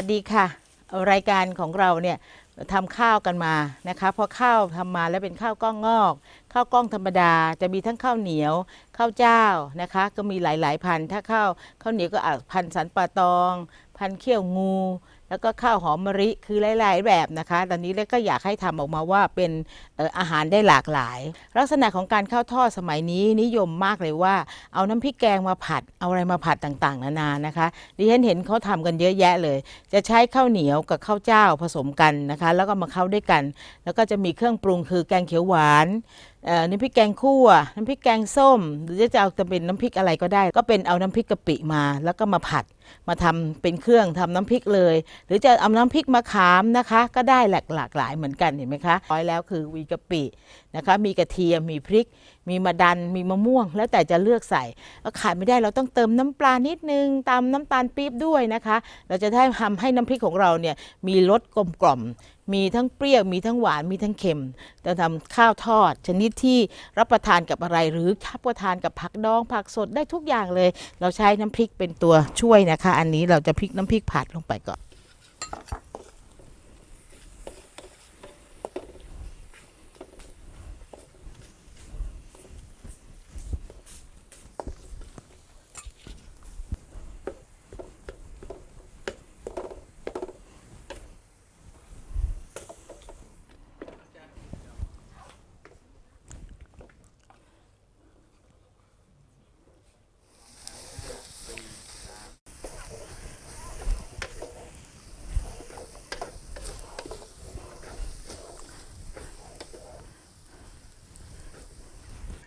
วัสดีค่ะ รายการของเราเนี่ยทำข้าวกันมานะคะพอข้าวทำมาแล้วเป็นข้าวกล้องงอก ข้าวกล้องธรรมดาจะมีทั้งข้าวเหนียว ข้าวเจ้านะคะ ก็มีหลายๆพันธุ์ถ้าข้าวข้าวเหนียวก็อาจพันธุ์สันป่าตอง พันธุ์เขี้ยวงู แล้วก็ข้าวหอมมะริคือหลาย ๆ แบบนะคะ ตอนนี้แล้วก็อยากให้ทำออกมาว่าเป็นอาหารได้หลากหลาย ลักษณะของการข้าวทอดสมัยนี้นิยมมากเลยว่า เอาน้ำพริกแกงมาผัด เอาอะไรมาผัดต่าง ๆ นานานะคะ ดิฉันเห็นเขาทำกันเยอะแยะเลย จะใช้ข้าวเหนียวกับข้าวเจ้าผสมกันนะคะ แล้วก็มาเข้าด้วยกัน แล้วก็จะมีเครื่องปรุงคือแกงเขียวหวานน้ำพริกแกงคั่วน้ำพริกแกงส้ม หรือจะเอาจะเป็นน้ำพริกอะไรก็ได้ ก็เป็นเอาน้ำพริกกะปิมา แล้วก็มาผัด มาทำเป็นเครื่องทำน้ำพริกเลย หรือจะเอาน้ำพริกมะขามนะคะ ก็ได้หลากหลากหลายเหมือนกันเห็นไหมคะร้อยแล้วคือวีกะปินะคะมีกระเทียมมีพริก มีมะดันมีมะม่วง แล้วแต่จะเลือกใส่แล้วขาดไม่ได้เราต้องเติมน้ำปลานิดนึงตามน้ำตาลปี๊บด้วยนะคะ เราจะได้ทำให้น้ำพริกของเราเนี่ยมีรสกลมกล่อมมีทั้งเปรี้ยวมีทั้งหวานมีทั้งเค็มจะทำข้าวทอด ชนิดที่รับประทานกับอะไรหรือรับประทานกับผักดองผักสดได้ทุกอย่างเลย เราใช้น้ำพริกเป็นตัวช่วยนะคะ อันนี้เราจะพริกน้ำพริกผัดลงไปก่อน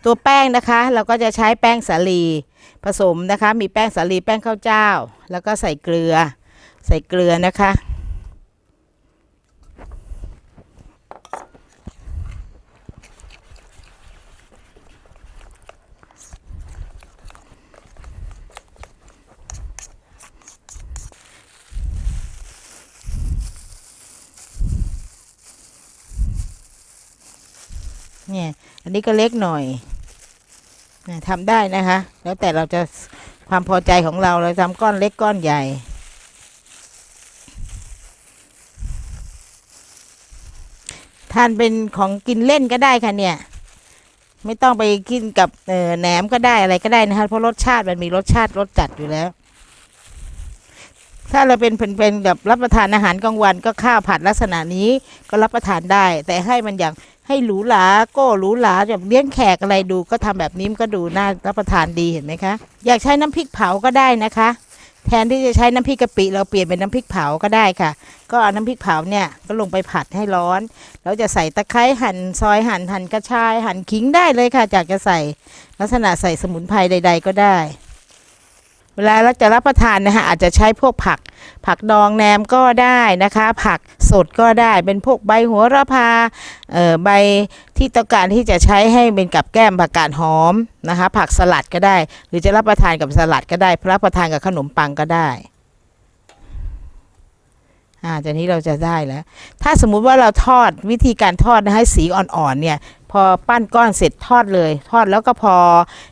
ตัวแป้งนะคะ เราก็จะใช้แป้งสาลีผสมนะคะ มีแป้งสาลีแป้งข้าวเจ้า แล้วก็ใส่เกลือ ใส่เกลือนะคะ เนี่ย อันนี้ก็เล็กหน่อย ทำได้นะคะ แล้วแต่เราจะความพอใจของเราเราทำก้อนเล็กก้อนใหญ่ ทานเป็นของกินเล่นก็ได้ค่ะเนี่ย ไม่ต้องไปกินกับเออแหนมก็ได้อะไรก็ได้นะคะเพราะรสชาติมันมีรสชาติรสจัดอยู่แล้ว ถ้าเราเป็นเป็นแบบรับประทานอาหารกลางวันก็ข้าวผัดลักษณะนี้ก็รับประทานได้ แต่ให้มันอย่าง ให้หรูหราก้หรูหราแบบเลี้ยงแขกอะไรดูก็ทำแบบนี้มันก็ดูน่ารับประทานดีเห็นไหมคะ อยากใช้น้ำพริกเผาก็ได้นะคะ แทนที่จะใช้น้ำพริกกะปิเราเปลี่ยนเป็นน้ำพริกเผาก็ได้ค่ะ ก็เอาน้ำพริกเผาเนี่ยก็ลงไปผัดให้ร้อนแล้วจะใส่ตะไคร้หั่นซอยหั่นหั่นกระชายหั่นขิงได้เลยค่ะจากจะใส่ลักษณะใส่สมุนไพรใด ๆ ก็ได้ เวลาเราจะรับประทานนะคะอาจจะใช้พวกผัก ผักดองแหนมก็ได้นะคะ ผักสดก็ได้เป็นพวกใบหัวระพาเอ่อใบที่ต้องการที่จะใช้ให้เป็นกับแก้มผักกาดหอมนะคะ ผักสลัดก็ได้ หรือจะรับประทานกับสลัดก็ได้รับประทานกับขนมปังก็ได้อ่าจากนี้เราจะได้แล้ว ถ้าสมมุติว่าเราทอดวิธีการทอดนะให้สีอ่อนๆเนี่ย พอปั้นก้อนเสร็จทอดเลย ทอดแล้วก็พอ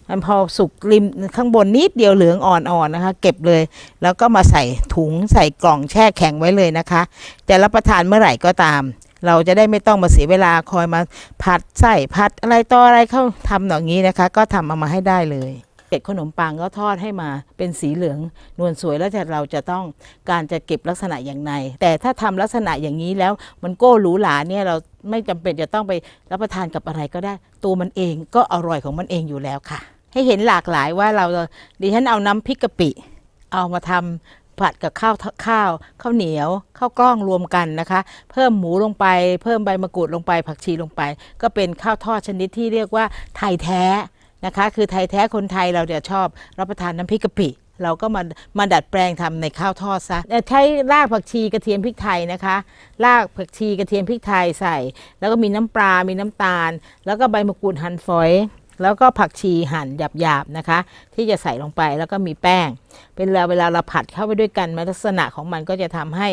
มันพอสุกริมข้างบนนิดเดียวเหลืองอ่อนๆนะคะ เก็บเลย แล้วก็มาใส่ถุงใส่กล่องแช่แข็งไว้เลยนะคะ จะรับประทานเมื่อไหร่ก็ตาม เราจะได้ไม่ต้องมาเสียเวลาคอยมาผัดใส่ผัดอะไรต่ออะไรเข้าทำอย่างนี้นะคะ ก็ทำเอามาให้ได้เลย เก็บขนมปังก็ทอดให้มาเป็นสีเหลืองนวลสวยแล้วจะเราจะต้องการจะเก็บลักษณะอย่างไรแต่ถ้าทำลักษณะอย่างนี้แล้วมันโก้หรูหราเนี่ยเราไม่จำเป็นจะต้องไปรับประทานกับอะไรก็ได้ ตัวมันเองก็อร่อยของมันเองอยู่แล้วค่ะ ให้เห็นหลากหลายว่าเราดิฉันเอาน้ำพริกกะปิ เอามาทำผัดกับข้าวข้าวข้าวเหนียวข้าวกล้องรวมกันนะคะ เพิ่มหมูลงไป เพิ่มใบมะกรูดลงไปผักชีลงไป ก็เป็นข้าวทอดชนิดที่เรียกว่าไทยแท้ นะคะ คือไทยแท้คนไทยเราจะชอบรับประทานน้ำพริกกะปิเราก็มามาดัดแปลงทำในข้าวทอดซะใช้รากผักชีกระเทียมพริกไทยนะคะ รากผักชีกระเทียมพริกไทยใส่ แล้วก็มีน้ำปลา มีน้ำตาล แล้วก็ใบมะกรูดหั่นฝอย แล้วก็ผักชีหั่นหยาบๆนะคะ ที่จะใส่ลงไปแล้วก็มีแป้ง เป็นเวลาเวลาเราผัดเข้าไปด้วยกันมันลักษณะของมันก็จะทำให้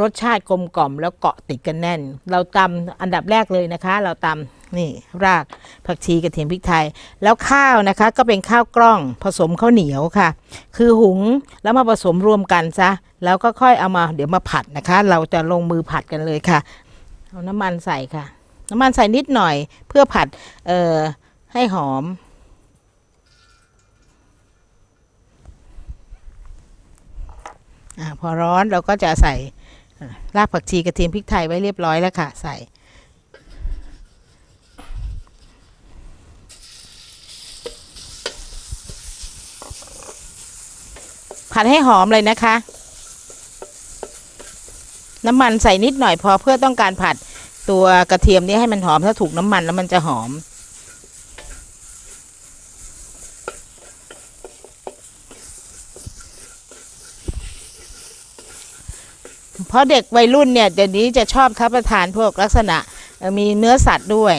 รสชาติกลมกล่อม แล้วเกาะติดกันแน่น เราตำอันดับแรกเลยนะคะ เราตำ นี่รากผักชีกระเทียมพริกไทย แล้วข้าวนะคะก็เป็นข้าวกล้องผสมข้าวเหนียวค่ะ คือหุงแล้วมาผสมรวมกันซะแล้วก็ค่อยเอามาเดี๋ยวมาผัดนะคะ เราจะลงมือผัดกันเลยค่ะเอาน้ำมันใส่ค่ะ น้ำมันใส่นิดหน่อยเพื่อผัดเอ่อให้หอมอพอร้อนเราก็จะใส่รากผักชีกระเทียมพริกไทยไว้เรียบร้อยแล้วค่ะ ใส่ ผัดให้หอมเลยนะคะ น้ำมันใส่นิดหน่อยพอเพื่อต้องการผัดตัวกระเทียมนี้ให้มันหอมถ้าถูกน้ำมันแล้วมันจะหอม เพราะเด็กวัยรุ่นเนี่ยเดี๋ยวนี้จะชอบทับประทานพวกลักษณะมีเนื้อสัตว์ด้วย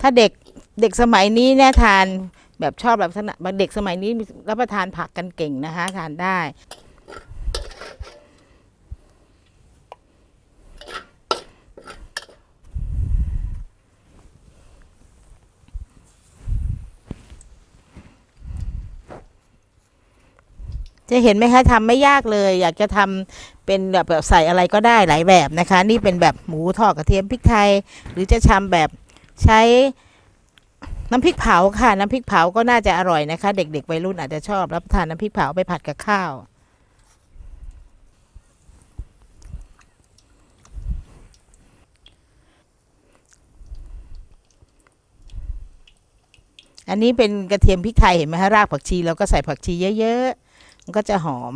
ถ้าเด็กเด็กสมัยนี้เนี่ยทานแบบชอบแบบลักษณะเด็กสมัยนี้รับประทานผักกันเก่งนะคะทานได้จะเห็นไหมคะทำไม่ยากเลย อยากจะทำเป็นแบบแบบใส่อะไรก็ได้หลายแบบนะคะ นี่เป็นแบบหมูทอดกระเทียมพริกไทย หรือจะทำแบบ ใช้น้ำพริกเผาค่ะ น้ำพริกเผาก็น่าจะอร่อยนะคะ เด็กๆวัยรุ่นอาจจะชอบรับประทานน้ำพริกเผาไปผัดกับข้าวอันนี้เป็นกระเทียมพริกไทยเห็นไหมคะรากผักชีเราก็ใส่ผักชีเยอะๆ มันก็จะหอม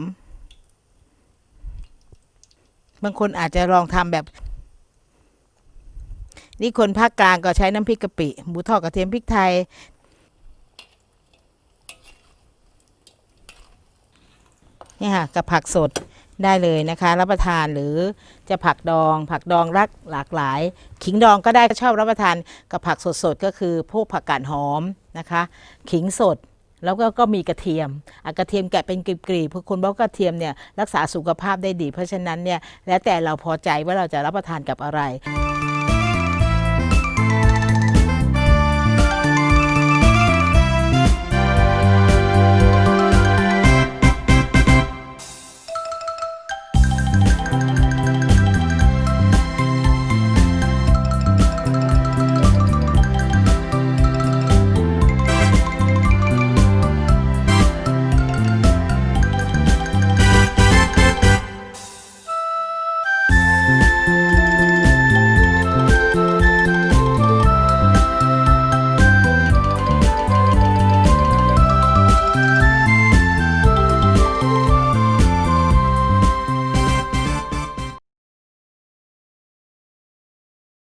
บางคนอาจจะลองทำแบบ นี่คนภาคกลางก็ใช้น้ำพริกกะปิ หมูทอดกระเทียมพริกไทย นี่ค่ะ กับผักสดได้เลยนะคะ รับประทานหรือจะผักดอง ผักดองรักหลากหลาย ขิงดองก็ได้ชอบรับประทานกับผักสดๆก็คือพวกผักกาดหอมนะคะ ขิงสดแล้วก็ก็มีกระเทียมกระเทียมแกะเป็นกรีบๆเพราะคนบอกกระเทียมเนี่ยรักษาสุขภาพได้ดี เพราะฉะนั้นเนี่ยแล้วแต่เราพอใจว่าเราจะรับประทานกับอะไร